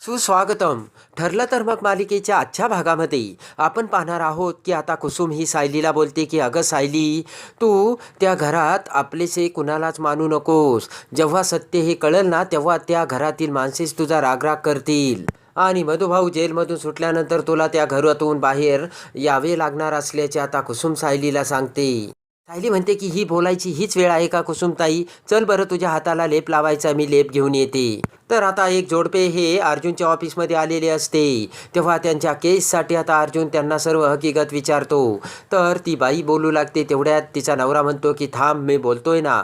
सुस्वागतम. ठरलं तर मग मालिकेच्या आजच्या भागामध्ये. आपण पाहणार आहोत की आता कुसुम ही सायलीला बोलते की अगं सायली तू त्या घरात आपलेसे कुणालाच मानू नकोस. जेव्हा सत्य हे कळेल ना तेव्हा त्या घरातील माणसेच तुझा रागराग करतील. आणि मधुभाऊ जेलमधून सुटल्यानंतर तुला त्या घरातून बाहेर यावे लागणार असल्याचे आता कुसुम सायलीला सांगते. सायली म्हणते की ही बोलायची हीच वेळ आहे का कुसुमताई? चल बरं तुझ्या हाताला लेप लावायचा मी लेप घेऊन येते. तर आता एक जोडपे हे अर्जुनच्या ऑफिसमध्ये आलेले असते. तेव्हा त्यांच्या केससाठी आता अर्जुन त्यांना सर्व हकीकत विचारतो. तर ती बाई बोलू लागते तेवढ्यात तिचा नवरा म्हणतो की थांब मी बोलतोय ना.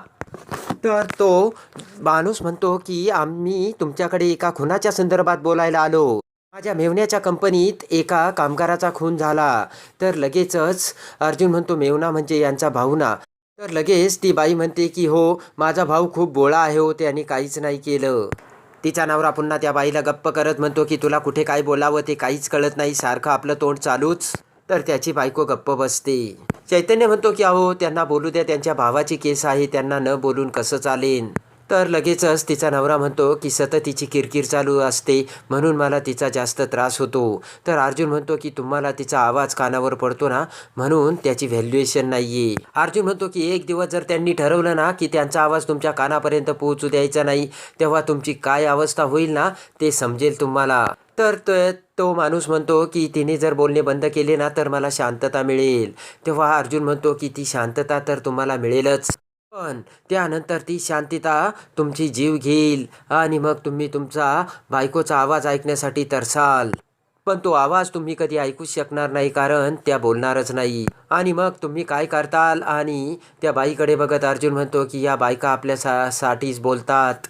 तर तो माणूस म्हणतो की आम्ही तुमच्याकडे एका खुनाच्या संदर्भात बोलायला आलो. माझ्या मेवण्याच्या कंपनीत एका कामगाराचा खून झाला. तर लगेचच अर्जुन म्हणतो मेवना म्हणजे यांचा भाऊ ना तर लगेच ती बाई म्हणते की हो माझा भाऊ खूप बोळा आहे हो त्याने काहीच नाही केलं. तिचा नवरा पुन्हा त्या बाईला गप्प करत म्हणतो की तुला कुठे काय बोलावं ते काहीच कळत नाही सारखं आपलं तोंड चालूच. तर त्याची बायको गप्प बसते. चैतन्य म्हणतो की अहो त्यांना बोलू द्या त्यांच्या भावाची केस आहे त्यांना न बोलून कसं चालेन तर लगेचच तिचा नवरा म्हणतो की सतत तिची किरकिर चालू असते म्हणून मला तिचा जास्त त्रास होतो. तर अर्जुन म्हणतो की तुम्हाला तिचा आवाज कानावर पडतो ना म्हणून त्याची व्हॅल्युएशन नाही आहे अर्जुन म्हणतो की एक दिवस जर त्यांनी ठरवलं ना की त्यांचा आवाज तुमच्या कानापर्यंत पोहोचू द्यायचा नाही तेव्हा तुमची काय अवस्था होईल ना ते समजेल तुम्हाला. तर तो माणूस म्हणतो की तिने जर बोलणे बंद केले ना तर मला शांतता मिळेल. तेव्हा अर्जुन म्हणतो की ती शांतता तर तुम्हाला मिळेलच. पण त्यानंतर ती शांतता तुमची जीव घेईल आणि मग तुम्ही तुमचा बायकोचा आवाज ऐकण्यासाठी तरसाल. पण तो आवाज तुम्ही कधी ऐकूच शकणार नाही कारण त्या बोलणारच नाही. आणि मग तुम्ही काय करताल? आणि त्या बाईकडे बघत अर्जुन म्हणतो की या बायका आपल्या सा साठीच बोलतात.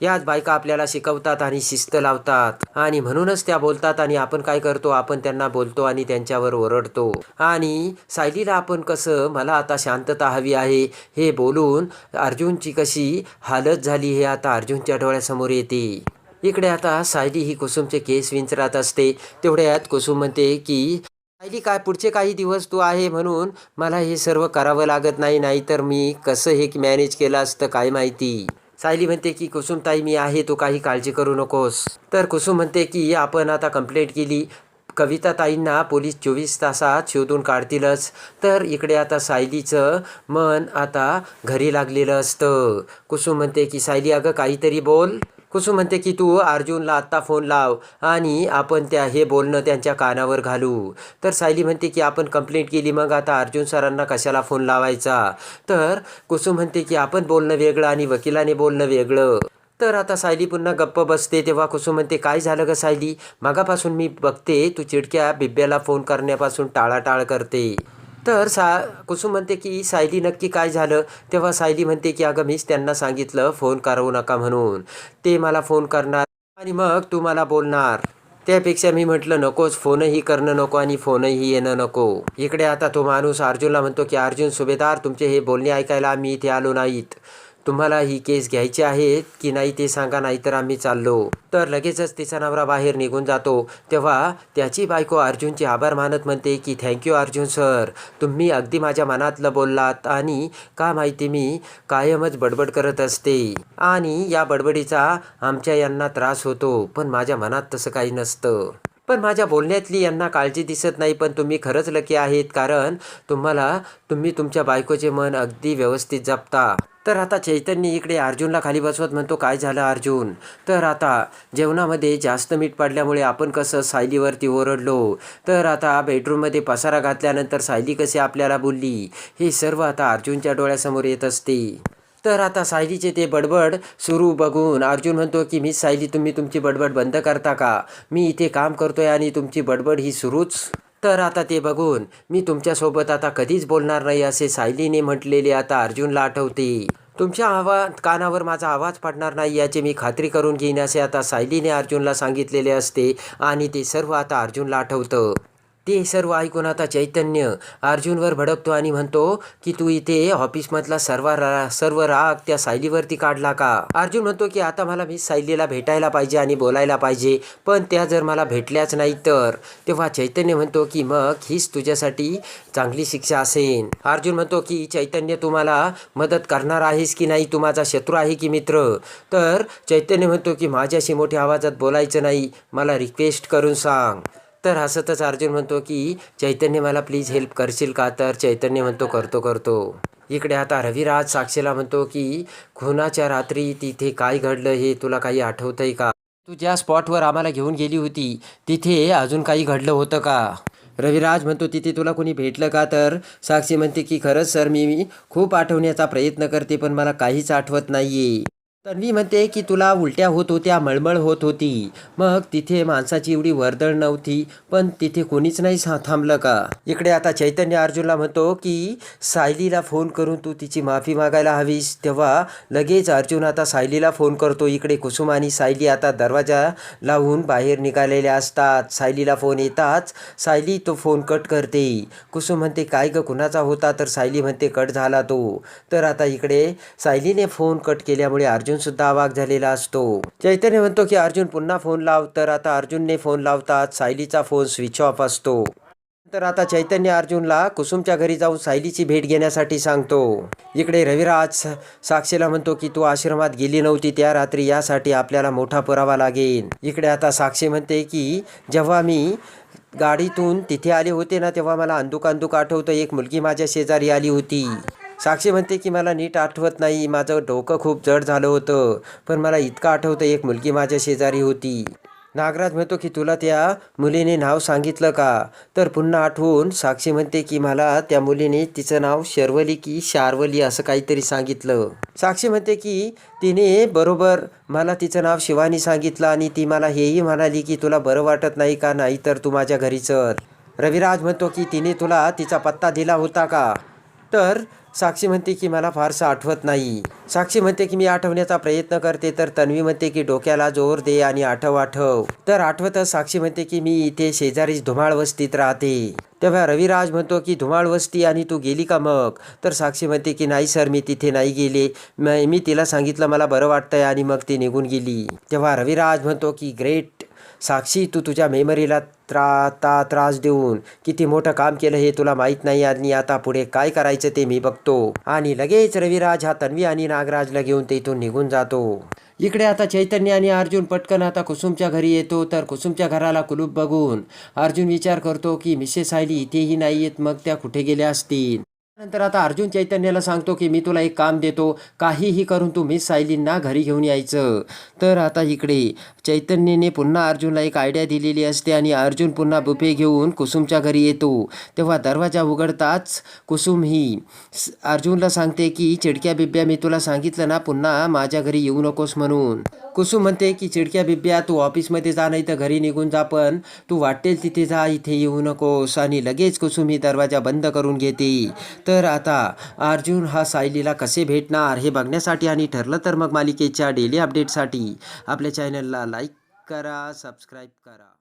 याच बायका आपल्याला शिकवतात आणि शिस्त लावतात. आणि म्हणूनच त्या बोलतात आणि आपण काय करतो? आपण त्यांना बोलतो आणि त्यांच्यावर ओरडतो. आणि सायलीला आपण कसं मला आता शांतता हवी आहे. हे बोलून अर्जुनची कशी हालत झाली हे आता अर्जुनच्या डोळ्यासमोर येते. इकडे आता सायली ही कुसुमचे केस विंचरत असते. तेवढ्यात कुसुम म्हणते की सायली काय पुढचे काही दिवस तू आहे म्हणून मला हे सर्व करावं लागत नाही नाहीतर मी कसं हे मॅनेज केलं असतं काय माहिती? सायली म्हणते की कुसुम ताई मी आहे तू काही काळजी करू नकोस. तर कुसुम म्हणते की आपण आता कंप्लेंट केली. कविता ताईंना पोलीस चोवीस तासात शोधून काढतीलच. तर इकडे आता सायलीचं मन आता घरी लागलेलं असतं. कुसुम म्हणते की सायली अगं काहीतरी बोल. कुसुम म्हणते की तू अर्जुनला आत्ता फोन लाव आणि आपण त्या हे बोलणं त्यांच्या कानावर घालू. तर सायली म्हणते की आपण कंप्लेंट केली मग आता अर्जुन सरांना कशाला फोन लावायचा? तर कुसुम म्हणते की आपण बोलणं वेगळं आणि वकिलाने बोलणं वेगळं. तर आता सायली पुन्हा गप्प बसते तेव्हा कुसुम म्हणते काय झालं ग सायली? मागापासून मी बघते तू चिडक्या बिब्याला फोन करण्यापासून टाळाटाळ करते. तर सा कुसुम म्हणते की सायली नक्की काय झालं? तेव्हा सायली म्हणते की अगं मीच त्यांना सांगितलं फोन करू नका म्हणून. ते मला फोन करणार आणि मग तू मला बोलणार. त्यापेक्षा मी म्हटलं नकोच फोनही करणं नको आणि फोनही येणं नको. इकडे आता तो माणूस अर्जुनला म्हणतो की अर्जुन सुभेदार तुमचे हे बोलणे ऐकायला आम्ही इथे आलो नाहीत. तुम्हाला ही केस घ्यायची आहे की नाही ते सांगा नाहीतर आम्ही चाललो. तर लगेचच तिचा नवरा बाहेर निघून जातो. तेव्हा त्याची बायको अर्जुनचे आभार मानत म्हणते की थँक्यू अर्जुन सर. तुम्ही अगदी माझ्या मनातलं बोललात आणि का माहिती मी कायमच बडबड करत असते. आणि या बडबडीचा आमच्या यांना त्रास होतो पण माझ्या मनात तसं काही नसतं. पण माझ्या बोलण्यातली यांना काळजी दिसत नाही पण तुम्ही खरंच लकी आहेत कारण तुम्हाला तुम्ही तुमच्या बायकोचे मन अगदी व्यवस्थित जपता. तर आता चैतन्य इकडे अर्जुनला खाली बसवत म्हणतो काय झालं अर्जुन? तर आता जेवणामध्ये जास्त मीठ पडल्यामुळे आपण कसं सायलीवरती ओरडलो? तर आता बेडरूममध्ये पसारा घातल्यानंतर सायली कशी आपल्याला बोलली? हे सर्व आता अर्जुनच्या डोळ्यासमोर येत असते. तर आता सायलीचे ते बडबड सुरू बघून अर्जुन म्हणतो की मी सायली तुम्ही तुमची बडबड बंद करता का? मी इथे काम करतोय आणि तुमची बडबड ही सुरूच. तर आता ते बघून मी तुमच्यासोबत आता कधीच बोलणार नाही असे सायलीने म्हटलेले आता अर्जुनला आठवते. तुमच्या आवाज कानावर माझा आवाज पडणार नाही याची मी खात्री करून घेईन असे आता सायलीने अर्जुनला सांगितलेले असते आणि ते सर्व आता अर्जुनला आठवतं. ते सर्व ऐकून आता चैतन्य अर्जुनवर भडकतो आणि म्हणतो की तू इथे ऑफिसमधला सर्व रा सर्व राग त्या सायलीवरती काढला का? अर्जुन म्हणतो की आता मला मी सायलीला भेटायला पाहिजे आणि बोलायला पाहिजे पण त्या जर मला भेटल्याच नाही तर. तेव्हा चैतन्य म्हणतो की मग हीच तुझ्यासाठी चांगली शिक्षा असेल अर्जुन म्हणतो की चैतन्य तुम्हाला मदत करणार आहेस की नाही? तू माझा शत्रू आहे की मित्र? तर चैतन्य म्हणतो की माझ्याशी मोठ्या आवाजात बोलायचं नाही. मला रिक्वेस्ट करून सांग. तर हसतच अर्जुन म्हणतो की चैतन्य मला प्लीज हेल्प करशील का? तर चैतन्य म्हणतो करतो करतो. इकडे आता रविराज साक्षीला म्हणतो की खुनाच्या रात्री तिथे काय घडलं हे तुला काही आठवतंय का? तू ज्या स्पॉटवर आम्हाला घेऊन गेली होती तिथे अजून काही घडलं होतं का? रविराज म्हणतो तिथे तुला कोणी भेटलं का? तर साक्षी म्हणते की खरंच सर मी खूप आठवण्याचा प्रयत्न करते पण मला काहीच आठवत नाही तन्वी म्हणते की तुला उलट्या होत होत्या मळमळ होत होती. मग तिथे माणसाची एवढी वर्दळ नव्हती पण तिथे कोणीच नाही थांबलं का? इकडे आता चैतन्य अर्जुनला म्हणतो की सायलीला फोन करून तू तिची माफी मागायला हवीस. तेव्हा लगेच अर्जुन आता सायलीला फोन करतो. इकडे कुसुम आणि सायली आता दरवाजा लावून बाहेर निघालेल्या असतात. सायलीला फोन येताच सायली तो फोन कट करते. कुसुम म्हणते काय ग कुणाचा होता? तर सायली म्हणते कट झाला तो. तर आता इकडे सायलीने फोन कट केल्यामुळे अर्जुन सुद्धा अवाक झालेला असतो. चैतन्य म्हणतो की अर्जुन पुन्हा फोन लाव. तर आता अर्जुनने फोन लावतात सायलीचा फोन स्विच ऑफ असतो. तर आता चैतन्य अर्जुनला कुसुमच्या घरी जाऊन सायलीची भेट घेण्यासाठी सांगतो. इकडे रविराज स- साक्षीला म्हणतो की तू आश्रमात गेली नव्हती त्या रात्री यासाठी आपल्याला मोठा पुरावा लागेल. इकडे आता साक्षी म्हणते की जेव्हा मी गाडीतून तिथे आले होते ना तेव्हा मला अंदुक अंदुक आठवतं एक मुलगी माझ्या शेजारी आली होती. साक्षी म्हणते की मला नीट आठवत नाही. माझं डोकं खूप जड झालं होतं. पण मला इतकं आठवतं एक मुलगी माझ्या शेजारी होती. नागराज म्हणतो की तुला त्या मुलीने नाव सांगितलं का? तर पुन्हा आठवून साक्षी म्हणते की मला त्या मुलीने तिचं नाव शर्वली की शार्वली असं काहीतरी सांगितलं. साक्षी म्हणते की तिने बरोबर मला तिचं नाव शिवानी सांगितलं आणि ती मला हेही म्हणाली की तुला बरं वाटत नाही का? नाही तर तू माझ्या घरी चल. रविराज म्हणतो की तिने तुला तिचा पत्ता दिला होता का? तर साक्षी म्हणते की मला फारसं आठवत नाही. साक्षी म्हणते की मी आठवण्याचा प्रयत्न करते तर तन्वी म्हणते की डोक्याला जोर दे आणि आठव आठव. तर आठवतच साक्षी म्हणते की मी इथे शेजारीच धुमाळ वस्तीत राहते. तेव्हा रविराज म्हणतो की धुमाळ वस्ती आणि तू गेली का मग? तर साक्षी म्हणते की नाही सर मी तिथे नाही गेले. मी तिला सांगितलं मला बरं वाटतंय आणि मग ती निघून गेली. तेव्हा रविराज म्हणतो की ग्रेट साक्षी तू तुझ्या मेमरीला त्रा ता त्रास देऊन किती मोठं काम केलं हे तुला माहीत नाही आणि आता पुढे काय करायचं ते मी बघतो. आणि लगेच रविराज हा तन्वी आणि नागराजला घेऊन ते इथून निघून जातो. इकडे आता चैतन्य आणि अर्जुन पटकन आता कुसुमच्या घरी येतो तर कुसुमच्या घराला कुलूप बघून अर्जुन विचार करतो की मिसेस आयली इथेही नाही येत मग त्या कुठे गेल्या असतील? नंतर आता अर्जुन चैतन्याला सांगतो की मी तुला एक काम देतो. काहीही करून तू मिस सायलींना घरी घेऊन यायचं. तर आता इकडे चैतन्यने पुन्हा अर्जुनला एक आयडिया दिलेली असते आणि अर्जुन पुन्हा बुफे घेऊन कुसुमच्या घरी येतो. तेव्हा दरवाजा उघडताच कुसुम ही अर्जुनला सांगते की चिडक्या बिब्या मी तुला सांगितलं ना पुन्हा माझ्या घरी येऊ नकोस म्हणून. कुसुम म्हणते की चिडक्या बिब्या तू ऑफिसमध्ये जा नाही तर घरी निघून जा पण तू वाटेल तिथे जा इथे येऊ नकोस. आणि लगेच कुसुम ही दरवाजा बंद करून घेते. तर आता अर्जुन हा सायलीला कसे भेटणार हे बघण्यासाठी आणि ठरलं तर मग मालिकेच्या डेली अपडेटसाठी आपल्या चॅनलला लाईक करा सबस्क्राईब करा.